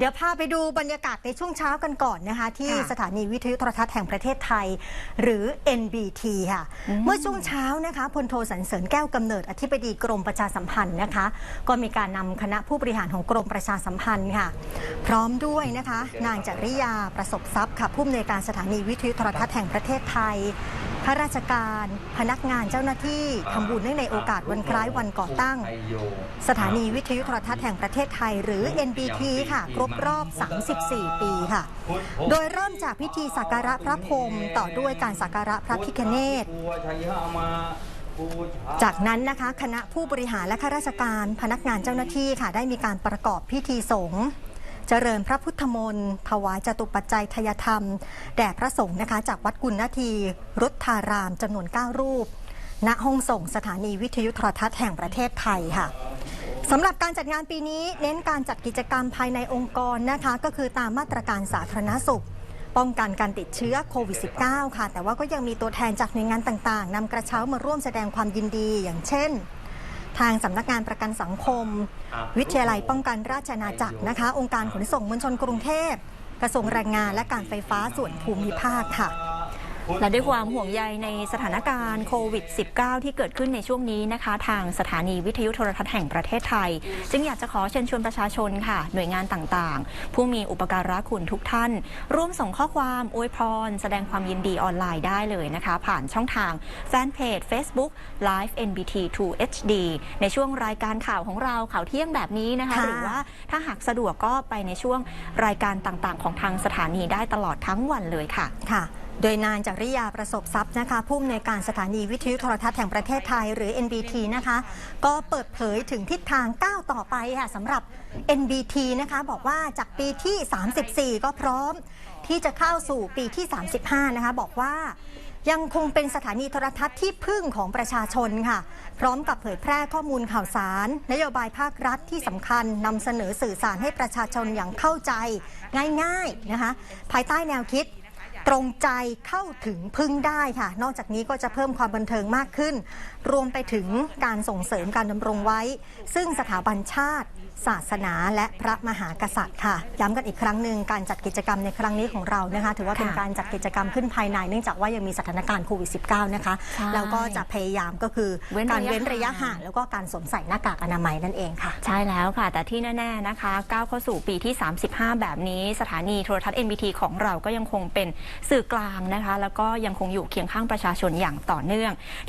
เดี๋ยวพาไปดูบรรยากาศในช่วงเช้ากันก่อนนะคะ ที่ค่ะสถานีวิทยุโทรทัศน์แห่งประเทศไทย หรือ NBT ค่ะ เมื่อช่วงเช้านะคะพลโทสันเสริญแก้วกำเนิดอธิบดีกรมประชาสัมพันธ์นะคะ ก็มีการนำคณะผู้บริหารของกรมประชาสัมพันธ์ค่ะ พร้อมด้วยนะคะ นางจริยาประสบทรัพย์ค่ะผู้อำนวยการสถานีวิทยุโทรทัศน์แห่งประเทศไทย ข้าราชการ พนักงานเจ้าหน้าที่ทำบุญเนื่องในโอกาสวันคล้ายวันก่อตั้ง สถานีวิทยุโทรทัศน์แห่งประเทศไทย หรือ NBT ค่ะ ครบรอบ 34 ปีค่ะ โดยเริ่มจากพิธีสักการะพระพรหมต่อด้วยการสักการะพระพิคเนตจากนั้นนะคะ คณะผู้บริหารและข้าราชการพนักงานเจ้าหน้าที่ค่ะ ได้มีการประกอบพิธีสงฆ์ เจริญพระพุทธมนต์ถวายจตุปัจจัยทยธรรม แด่พระสงฆ์นะคะ จากวัดกุณนาทีรุทธารามจำนวน 9 รูป ณห้องส่งสถานีวิทยุโทรทัศน์แห่งประเทศไทยค่ะสำหรับการจัดงานปีนี้เน้นการจัดกิจกรรมภายในองค์กรนะคะ ก็คือตามมาตรการสาธารณสุข ป้องกันการติดเชื้อโควิด -19 ค่ะ แต่ว่าก็ยังมีตัวแทนจากหน่วยงานต่างๆนำกระเช้ามาร่วมแสดงความยินดีอย่างเช่น ทางสำนักงานประกันสังคม วิทยาลัยป้องกันราชอาณาจักรนะคะ องค์การขนส่งมวลชนกรุงเทพ กระทรวงแรงงานและการไฟฟ้าส่วนภูมิภาคค่ะ และด้วยความห่วงใยในสถานการณ์โควิด -19 ที่เกิดขึ้นในช่วงนี้นะคะ ทางสถานีวิทยุโทรทัศน์แห่งประเทศไทย จึงอยากจะขอเชิญชวนประชาชนค่ะ หน่วยงานต่างๆ ผู้มีอุปการะคุณทุกท่าน ร่วมส่งข้อความอวยพร แสดงความยินดีออนไลน์ได้เลยนะคะ ผ่านช่องทางแฟนเพจ Facebook Live NBT 2 HD ในช่วงรายการข่าวของเราข่าวเที่ยงแบบนี้นะคะค่ะหรือว่าถ้าหากสะดวกก็ไปในช่วงรายการต่างๆ ของทางสถานีได้ตลอดทั้งวันเลยค่ะค่ะ โดยนางจริยาประสบทรัพย์นะคะผู้อำนวยการสถานีวิทยุโทรทัศน์แห่งประเทศไทยหรือ NBT นะคะ ก็เปิดเผยถึงทิศทางก้าวต่อไปค่ะสำหรับ NBT นะคะ บอกว่าจากปีที่ 34 ก็พร้อมที่จะเข้าสู่ปีที่ 35 นะคะ บอกว่ายังคงเป็นสถานีโทรทัศน์ที่พึ่งของประชาชนค่ะ พร้อมกับเผยแพร่ข้อมูลข่าวสาร นโยบายภาครัฐที่สำคัญนำเสนอสื่อสารให้ประชาชนอย่างเข้าใจง่ายๆนะคะ ภายใต้แนวคิด ตรงใจเข้าถึงพึ่งได้ค่ะ นอกจากนี้ก็จะเพิ่มความบันเทิงมากขึ้น รวมไปถึงการส่งเสริมการดำรงไว้ ซึ่งสถาบันชาติ ศาสนาและพระมหากษัตริย์ค่ะ ย้ำกันอีกครั้งหนึ่งการจัดกิจกรรมในครั้งนี้ของเรานะคะ ถือว่าเป็นค่ะการจัดกิจกรรมขึ้นภายใน เนื่องจากว่ายังมีสถานการณ์โควิด -19 นะคะใช่แล้วก็จะพยายามก็คือเว้นการระยะเว้นระยะห่าห่างงแล้วก็การสวมใส่หน้ากากอนามัยนั่นเองค่ะ ใช่แล้วค่ะ แต่ที่แน่ๆนะคะก้าวเข้าสู่ปีที่ 35 แบบนี้สถานีโทรทัศน์ NBT ของเราก็ยังคงเป็นสื่อกลางนะคะ แล้วก็ยังคงอยู่เคียงข้างประชาชนอย่างต่อเนื่องที่